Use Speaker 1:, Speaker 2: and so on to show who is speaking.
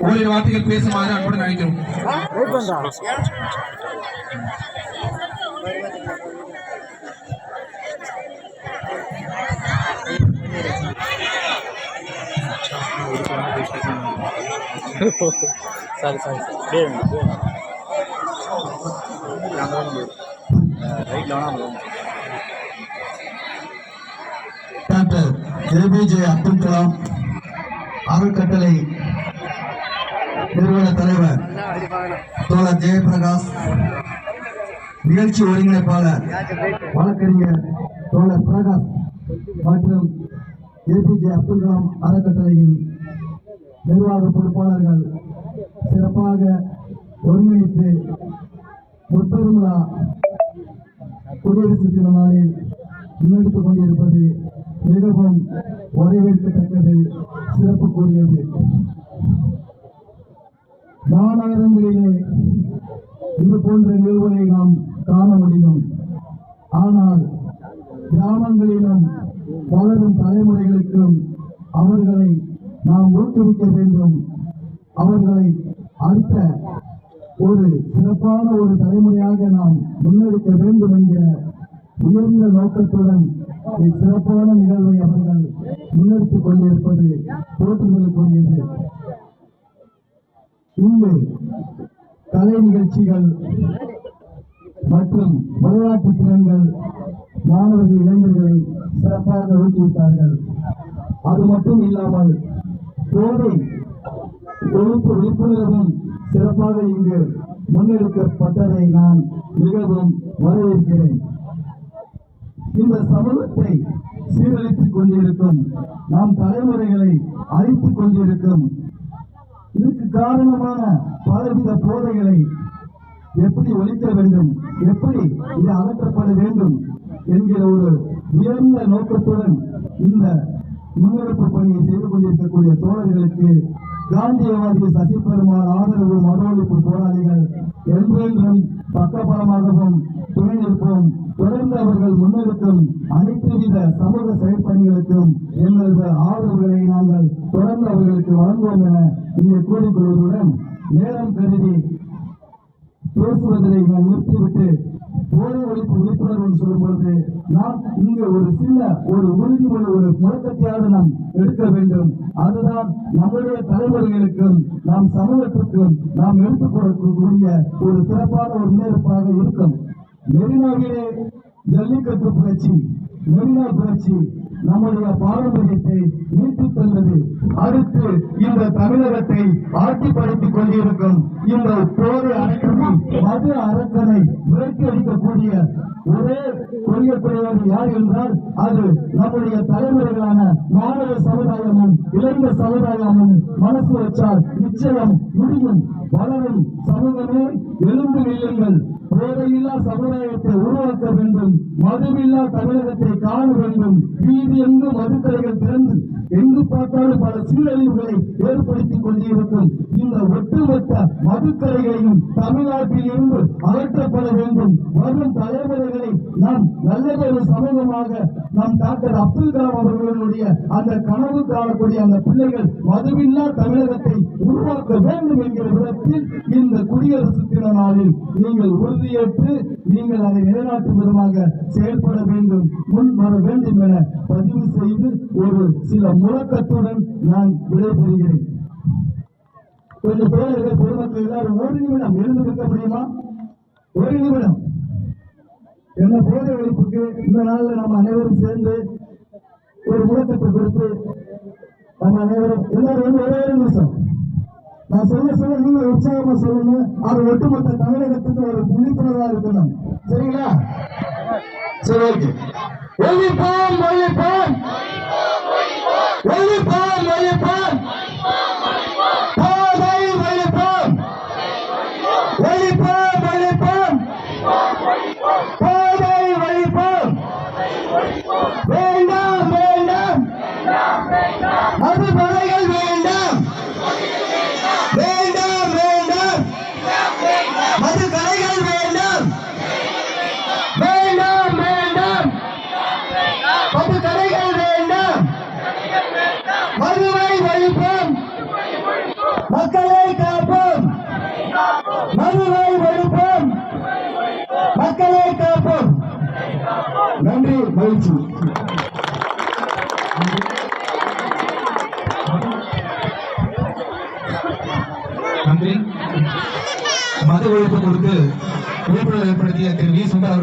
Speaker 1: ஓரிரு வார்த்தைகள் பேசுமாறு அன்புடன் அழைக்கிறோம்
Speaker 2: sorry sorry sir
Speaker 3: doctor A P J Abdul Kalam அறக்கட்டளை நிறுவன தலைவர் தோழர் ஜெயபிரகாஷ். நிகழ்ச்சி ஒருங்கிணைப்பாளர் வழக்கறிஞர் தோழர் பிரகாஷ் மற்றும் ஏபிஜே அப்துல் கலாம் அறக்கட்டளையின் நிர்வாக பொறுப்பாளர்கள் சிறப்பாக ஒருங்கிணைத்து முற்பெருமிழா குடியரசு தின நாளில் முன்னெடுத்துக் கொண்டிருப்பது மிகவும் வரவேற்கத்தக்கது சிறப்புக்குரியது. மாநகரங்களிலே இது போன்ற நிகழ்வுகளை நாம் காண முடியும். ஆனால் கிராமங்களிலும் வளரும் தலைமுறைகளுக்கும் அவர்களை நாம் ஊக்குவிக்க வேண்டும். அவர்களை அடுத்த ஒரு சிறப்பான ஒரு தலைமுறையாக நாம் முன்னெடுக்க வேண்டும் என்கிற உயர்ந்த நோக்கத்துடன் இச்சிறப்பான நிகழ்வை அவர்கள் முன்னெடுத்துக் கொண்டிருப்பது போற்றுதலுக்குரியது. இங்கு கலை நிகழ்ச்சிகள் மற்றும் விளையாட்டு திறன்கள் மாணவர்கள் இளைஞர்களை சிறப்பாக ஊக்குவித்தார்கள். அது மட்டும் இல்லாமல் போதை ஒழிப்பு விழிப்புணர்வும் சிறப்பாக இங்கு முன்னெடுக்கப்பட்டதை நான் மிகவும் வரவேற்கிறேன். இந்த சமூகத்தை சீரழித்துக் கொண்டிருக்கும் நாம் தலைமுறைகளை அழித்துக் கொண்டிருக்கும் காரணமான பலவித போதைகளை எப்படி ஒழிக்க வேண்டும்? எப்படி இது அகற்றப்பட வேண்டும்? என்கிற ஒரு உயர்ந்த நோக்கத்துடன் இந்த முன்னெடுப்பு பணியை செய்து கொண்டிருக்கக்கூடிய தோழர்களுக்கு காந்தியவாதி சசி பெருமாள் ஆதரவு மறுவழிப்பு போராளிகள் என்றென்றும் பக்கபலமாகவும் நாங்கள் முன்னெடுக்கும் அனைத்து வித சமூக செயற்பணிகளுக்கும் எங்களது ஆதரவுகளை நாங்கள் தொடர்ந்து அவர்களுக்கு வழங்குவோம் என இங்கே கூறிக்கொள்வதுடன் நேரம் கருதி பேசுவதை நான் நிறுத்திவிட்டு போதை ஒழிப்பு விழிப்புணர்வு சொல்லும் பொழுது நாம் இங்கு ஒரு சின்ன ஒரு உறுதிமொழி ஒரு முழக்கத்தையாவது நாம் எடுக்க வேண்டும். அதுதான் நம்முடைய தலைவர்களுக்கும் நாம் சமூகத்திற்கும் நாம் எடுத்துக் கொடுக்கக்கூடிய ஒரு சிறப்பான ஒரு முன்னெடுப்பாக இருக்கும். மெரினாவிலே ஜல்லிக்கட்டு புரட்சி மெரினா புரட்சி நம்முடைய பாரம்பரியத்தை மீட்டுத் தந்தது. அடுத்து இந்த தமிழகத்தை ஆட்சி படைத்துக் கொண்டிருக்கும் இந்த போரை அடக்கி மது அரக்கனை விரட்டி அடிக்கக்கூடிய ஒரே கொள்கைப்படையாளர் யார் என்றால் அது நம்முடைய தலைமுறைகளான மாணவ சமுதாயமும் இளைஞ சமுதாயமும் மனசு வச்சால் நிச்சயம் முடியும். வளரும் சமூகமே எலும்பு நில்லுங்கள். போதையில்லா சமுதாயத்தை உருவாக்க வேண்டும். மதுவில்லா தமிழகத்தை காண வேண்டும். வீதி எங்கு மதுக்கடைகள் திறந்து எங்கு பார்த்தாலும் பல சீரழிவுகளை ஏற்படுத்திக் கொண்டிருக்கும் இந்த ஒட்டுமொத்த மதுக்கரைகளையும் தமிழ்நாட்டில் இருந்து அகற்றப்பட வேண்டும். வரும் தலைமுறைகளை நாம் நல்லதொரு சமூகமாக நம் டாக்டர் அப்துல் கலாம் அவர்களுடைய அந்த கனவு காணக்கூடிய அந்த பிள்ளைகள் மதுவில்லா தமிழகத்தை உருவாக்க வேண்டும் என்கிற விதத்தில் இந்த குடியரசு தின நாளில் நீங்கள் உறுதியேற்று நீங்கள் அதை நிலைநாட்டும் விதமாக செயல்பட வேண்டும். முன் வர வேண்டும் என பதிவு செய்து ஒரு சில முழக்கத்துடன் நான் விடைபெறுகிறேன். கொஞ்சம் தோழர்கள் பொதுமக்கள் எல்லாரும் ஒரு நிமிடம் எழுந்து நிற்க முடியுமா? ஒரு நிமிடம். என்ன போதை ஒழிப்புக்கு இந்த நாளில் நம்ம அனைவரும் சேர்ந்து ஒரு முழக்கத்தை கொடுத்து நம்ம அனைவரும் எல்லாரும் வந்து ஒரே ஒரு நிமிஷம். நான் சொல்ல சொல்ல நீங்க உற்சாகமா சொல்லுங்க. அது ஒட்டுமொத்த தமிழகத்துக்கு ஒரு விழிப்புணர்வா இருக்கணும். சரிங்களா? சரி ஓகே. ஒழிப்போம் ஒழிப்போம். ஒழிப்போம் ஒழிப்போம் போதை ஒழிப்போம் ஒழிப்போம் ஒழிப்போம் போதை ஒழிப்போம் வேண்டாம் வேண்டாம். மதுபலைகள் வேண்டாம். மது
Speaker 1: ஒழிப்பு கொடுத்து விழிப்புணர்வு ஏற்படுத்திய திரு வி. சுந்தர்